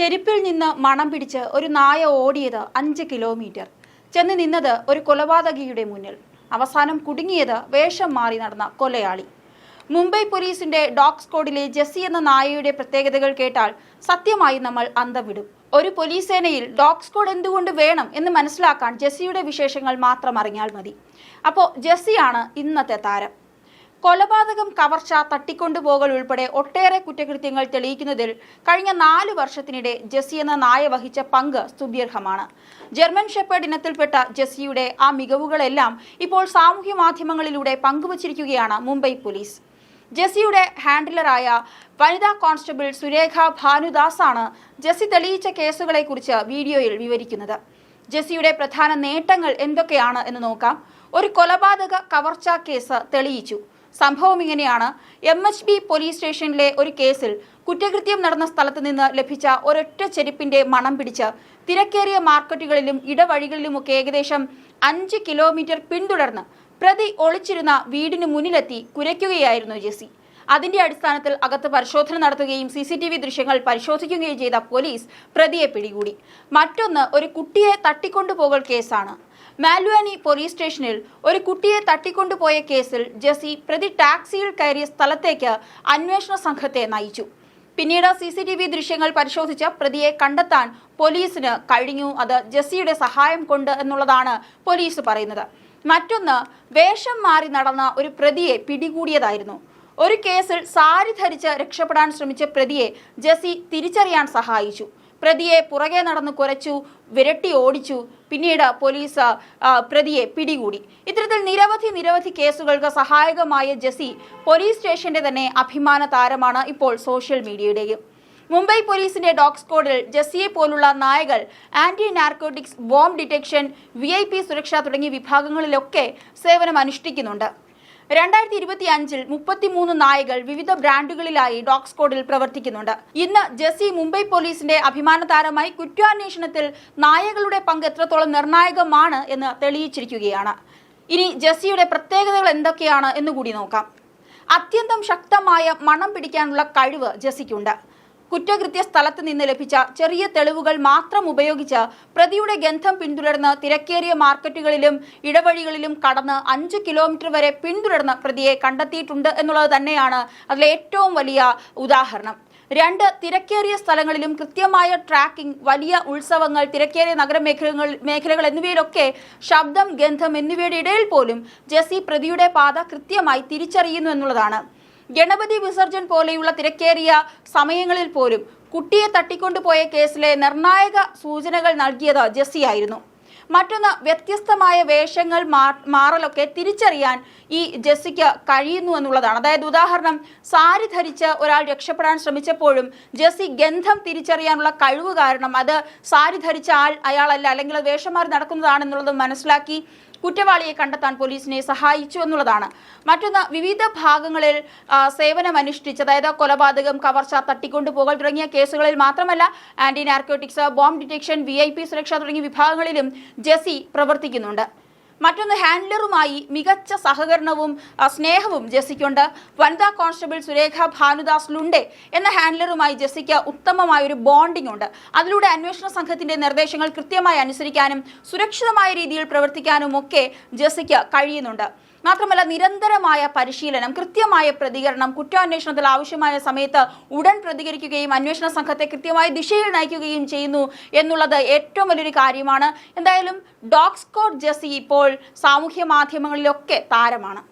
ചെരുപ്പിൽ നിന്ന് മണം പിടിച്ച് ഒരു നായ ഓടിയത് അഞ്ച് കിലോമീറ്റർ. ചെന്ന് നിന്നത് ഒരു കൊലപാതകിയുടെ മുന്നിൽ. അവസാനം കുടുങ്ങിയത് വേഷം മാറി നടന്ന കൊലയാളി. മുംബൈ പോലീസിന്റെ ഡോഗ് സ്ക്വാഡിലെ ജെസ്സി എന്ന നായയുടെ പ്രത്യേകതകൾ കേട്ടാൽ സത്യമായി നമ്മൾ അന്തം വിടും ഒരു പോലീസ് സേനയിൽ ഡോഗ് സ്ക്വാഡ് എന്തുകൊണ്ട് വേണം എന്ന് മനസ്സിലാക്കാൻ ജെസ്സിയുടെ വിശേഷങ്ങൾ മാത്രം അറിഞ്ഞാൽ മതി. അപ്പോൾ ജെസ്സിയാണ് ഇന്നത്തെ താരം. കൊലപാതകം കവർച്ച തട്ടിക്കൊണ്ടുപോകൽ ഉൾപ്പെടെ ഒട്ടേറെ കുറ്റകൃത്യങ്ങൾ തെളിയിക്കുന്നതിൽ കഴിഞ്ഞ നാല് വർഷത്തിനിടെ ജെസ്സി എന്ന നായ വഹിച്ച പങ്ക് സ്തുത്യർഹമാണ് ജർമ്മൻ ഷെപ്പേർഡ് ഇനത്തിൽപ്പെട്ട ജെസ്സിയുടെ ആ മികവുകളെല്ലാം ഇപ്പോൾ സാമൂഹ്യ മാധ്യമങ്ങളിലൂടെ പങ്കുവച്ചിരിക്കുകയാണ് മുംബൈ പോലീസ്. ജെസ്സിയുടെ ഹാൻഡിലറായ വനിതാ കോൺസ്റ്റബിൾ സുരേഖ ഭാനുദാസാണ് ജെസ്സി തെളിയിച്ച കേസുകളെക്കുറിച്ച് വീഡിയോയിൽ വിവരിക്കുന്നത്. ജെസ്സിയുടെ പ്രധാന നേട്ടങ്ങൾ എന്തൊക്കെയാണ് എന്ന് നോക്കാം. ഒരു കൊലപാതക കവർച്ചാ കേസ് തെളിയിച്ചു. സംഭവം ഇങ്ങനെയാണ്. എം എച്ച് ബി പോലീസ് സ്റ്റേഷനിലെ ഒരു കേസിൽ കുറ്റകൃത്യം നടന്ന സ്ഥലത്ത് നിന്ന് ലഭിച്ച ഒരൊറ്റ ചെരുപ്പിന്റെ മണം പിടിച്ച് തിരക്കേറിയ മാർക്കറ്റുകളിലും ഇടവഴികളിലുമൊക്കെ ഏകദേശം അഞ്ച് കിലോമീറ്റർ പിന്തുടർന്ന് പ്രതി ഒളിച്ചിരുന്ന വീടിന് മുന്നിലെത്തി കുരയ്ക്കുകയായിരുന്നു ജെസി അതിന്റെ അടിസ്ഥാനത്തിൽ അകത്ത് പരിശോധന നടത്തുകയും സി സി ടി വി ദൃശ്യങ്ങൾ പരിശോധിക്കുകയും ചെയ്ത പോലീസ് പ്രതിയെ പിടികൂടി. മറ്റൊന്ന് ഒരു കുട്ടിയെ തട്ടിക്കൊണ്ടുപോകൽ കേസാണ്. മാലുവാനി പോലീസ് സ്റ്റേഷനിൽ ഒരു കുട്ടിയെ തട്ടിക്കൊണ്ടുപോയ കേസിൽ ജസി പ്രതി ടാക്സിയിൽ കയറിയ സ്ഥലത്തേക്ക് അന്വേഷണ സംഘത്തെ നയിച്ചു. പിന്നീട് സി സി ടി വി ദൃശ്യങ്ങൾ പരിശോധിച്ച് പ്രതിയെ കണ്ടെത്താൻ പോലീസിന് കഴിഞ്ഞു. അത് ജസിയുടെ സഹായം കൊണ്ട് എന്നുള്ളതാണ് പോലീസ് പറയുന്നത്. മറ്റൊന്ന് വേഷം മാറി നടന്ന ഒരു പ്രതിയെ പിടികൂടിയതായിരുന്നു. ഒരു കേസിൽ സാരി ധരിച്ച് രക്ഷപ്പെടാൻ ശ്രമിച്ച പ്രതിയെ ജസി തിരിച്ചറിയാൻ സഹായിച്ചു. പ്രതിയെ പുറകെ നടന്ന് കുരച്ചു വിരട്ടി ഓടിച്ചു. പിന്നീട് പോലീസ് പ്രതിയെ പിടികൂടി. ഇത്തരത്തിൽ നിരവധി നിരവധി കേസുകൾക്ക് സഹായകമായ ജസി പോലീസ് സ്റ്റേഷന്റെ തന്നെ അഭിമാന താരമാണ് ഇപ്പോൾ സോഷ്യൽ മീഡിയയുടെയും. മുംബൈ പോലീസിന്റെ ഡോഗ് സ്ക്വാഡിൽ ജെസ്സിയെ പോലുള്ള നായകൾ ആന്റി നാർക്കോട്ടിക്സ് ബോംബ് ഡിറ്റക്ഷൻ വി സുരക്ഷ തുടങ്ങിയ വിഭാഗങ്ങളിലൊക്കെ സേവനം അനുഷ്ഠിക്കുന്നുണ്ട് രണ്ടായിരത്തി ഇരുപത്തി അഞ്ചിൽ മുപ്പത്തിമൂന്ന് നായകൾ വിവിധ ബ്രാൻഡുകളിലായി ഡോഗ് സ്കോഡിൽ പ്രവർത്തിക്കുന്നുണ്ട്. ഇന്ന് ജെസ്സി മുംബൈ പോലീസിന്റെ അഭിമാന താരമായി കുറ്റാന്വേഷണത്തിൽ നായകളുടെ പങ്ക് എത്രത്തോളം നിർണായകമാണ് എന്ന് തെളിയിച്ചിരിക്കുകയാണ്. ഇനി ജെസ്സിയുടെ പ്രത്യേകതകൾ എന്തൊക്കെയാണ് എന്നുകൂടി നോക്കാം. അത്യന്തം ശക്തമായ മണം പിടിക്കാനുള്ള കഴിവ് ജെസ്സിക്കുണ്ട്. കുറ്റകൃത്യ സ്ഥലത്ത് നിന്ന് ലഭിച്ച ചെറിയ തെളിവുകൾ മാത്രം ഉപയോഗിച്ച് പ്രതിയുടെ ഗന്ധം പിന്തുടർന്ന് തിരക്കേറിയ മാർക്കറ്റുകളിലും ഇടവഴികളിലും കടന്ന് അഞ്ച് കിലോമീറ്റർ വരെ പിന്തുടർന്ന് പ്രതിയെ കണ്ടെത്തിയിട്ടുണ്ട് എന്നുള്ളത് തന്നെയാണ് അതിലെ ഏറ്റവും വലിയ ഉദാഹരണം. രണ്ട് തിരക്കേറിയ സ്ഥലങ്ങളിലും കൃത്യമായ ട്രാക്കിംഗ് വലിയ ഉത്സവങ്ങൾ തിരക്കേറിയ നഗരമേഖലകൾ മേഖലകൾ എന്നിവയിലൊക്കെ ശബ്ദം ഗന്ധം എന്നിവയുടെ ഇടയിൽ പോലും ജെസി പ്രതിയുടെ പാത കൃത്യമായി തിരിച്ചറിയുന്നു എന്നുള്ളതാണ്. ഗണപതി വിസർജൻ പോലെയുള്ള തിരക്കേറിയ സമയങ്ങളിൽ പോലും കുട്ടിയെ തട്ടിക്കൊണ്ടുപോയ കേസിലെ നിർണായക സൂചനകൾ നൽകിയത് ജെസ്സിയായിരുന്നു. മറ്റൊന്ന് വ്യത്യസ്തമായ വേഷങ്ങൾ മാറലൊക്കെ തിരിച്ചറിയാൻ ഈ ജെസ്സിക്ക് കഴിയുന്നു എന്നുള്ളതാണ്. അതായത് ഉദാഹരണം സാരി ധരിച്ച് ഒരാൾ രക്ഷപ്പെടാൻ ശ്രമിച്ചപ്പോഴും ജെസ്സി ഗന്ധം തിരിച്ചറിയാനുള്ള കഴിവ് കാരണം അത് സാരി ധരിച്ച ആൾ അയാളല്ല അല്ലെങ്കിൽ വേഷം മാറി നടക്കുന്നതാണെന്നുള്ളത് മനസ്സിലാക്കി കുറ്റവാളിയെ കണ്ടെത്താൻ പോലീസിനെ സഹായിച്ചു എന്നുള്ളതാണ്. മറ്റൊന്ന് വിവിധ ഭാഗങ്ങളിൽ സേവനമനുഷ്ഠിച്ച് അതായത് കൊലപാതകം കവർച്ച തട്ടിക്കൊണ്ടുപോകൽ തുടങ്ങിയ കേസുകളിൽ മാത്രമല്ല ആന്റി നാർക്കോട്ടിക്സ് ബോംബ് ഡിറ്റക്ഷൻ വി സുരക്ഷ തുടങ്ങിയ വിഭാഗങ്ങളിലും ജെസി പ്രവർത്തിക്കുന്നുണ്ട്. മറ്റൊന്ന് ഹാൻഡ്ലറുമായി മികച്ച സഹകരണവും സ്നേഹവും ജെസിക്കുണ്ട് വനിതാ കോൺസ്റ്റബിൾ സുരേഖ ഭാനുദാസ് ലുണ്ടെ എന്ന ഹാൻഡ്ലറുമായി ജെസ്സിക്ക് ഉത്തമമായ ഒരു ബോണ്ടിംഗ് ഉണ്ട് അതിലൂടെ അന്വേഷണ സംഘത്തിന്റെ നിർദ്ദേശങ്ങൾ കൃത്യമായി അനുസരിക്കാനും സുരക്ഷിതമായ രീതിയിൽ പ്രവർത്തിക്കാനും ഒക്കെ ജെസ്സിക്ക് കഴിയുന്നുണ്ട്. മാത്രമല്ല നിരന്തരമായ പരിശീലനം കൃത്യമായ പ്രതികരണം കുറ്റാന്വേഷണത്തിൽ ആവശ്യമായ സമയത്ത് ഉടൻ പ്രതികരിക്കുകയും അന്വേഷണ സംഘത്തെ കൃത്യമായ ദിശയിൽ നയിക്കുകയും ചെയ്യുന്നു എന്നുള്ളത് ഏറ്റവും വലിയൊരു കാര്യമാണ്. എന്തായാലും ഡോഗ് സ്കോഡ് ജെസ്സി ഇപ്പോൾ സാമൂഹ്യ മാധ്യമങ്ങളിലൊക്കെ താരമാണ്.